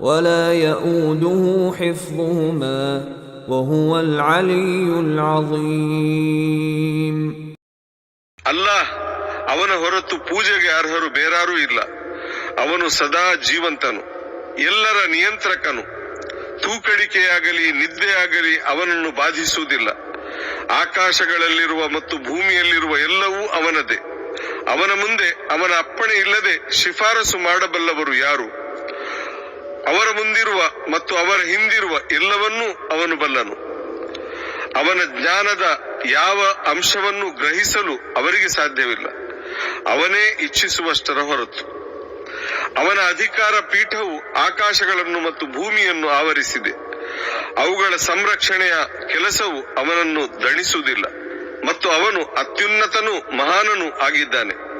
ولا يئوده حفظهما وهو العلي العظيم ಅಲ್ಲಾಹ್ ಅವನ ಹೊರತು ಪೂಜೆಗೆ ಅರ್ಹರು ಬೇರಾರೂ ಇಲ್ಲ ಅವನು ಸದಾ ಜೀವಂತನು ಎಲ್ಲರ ನಿಯಂತ್ರಕನು ತೂಕಡಿಕೆಯಾಗಲಿ ನಿದ್ದೆಯಾಗಲಿ ಅವನನ್ನು ಬಾಧಿಸುವುದಿಲ್ಲ ಆಕಾಶಗಳಲ್ಲಿರುವ ಮತ್ತು ಭೂಮಿಯಲ್ಲಿರುವ ಎಲ್ಲವೂ ಅವನದೇ ಅವನ ಮುಂದೆ ಅವನ ಅಪ್ಪಣೆ ಇಲ್ಲದೆ ಶಿಫಾರಸು ಮಾಡಬಲ್ಲವರು ಯಾರು ಅವರ ಮುಂದಿರುವ ಮತ್ತು ಅವರ ಹಿಂದಿರುವ ಎಲ್ಲವನ್ನೂ ಅವನು ಬಲ್ಲನು. ಅವನ ಜ್ಞಾನದ ಯಾವ ಅಂಶವನ್ನು ಗ್ರಹಿಸಲು ಅವರಿಗೆ ಸಾಧ್ಯವಿಲ್ಲ. ಅವನೇ ಇಚ್ಛಿಸುವಷ್ಟರ ಹೊರತು. ಅವನ ಅಧಿಕಾರ ಪೀಠವು ಆಕಾಶಗಳನ್ನು ಮತ್ತು ಭೂಮಿಯನ್ನು ಆವರಿಸಿದೆ. ಅವುಗಳ ಸಂರಕ್ಷಣೆಯ ಕೆಲಸವು ಅವನನ್ನು ದಣಿಸುವುದಿಲ್ಲ ಮತ್ತು ಅವನು ಅತ್ಯುನ್ನತನೂ ಮಹಾನನೂ ಆಗಿದ್ದಾನೆ.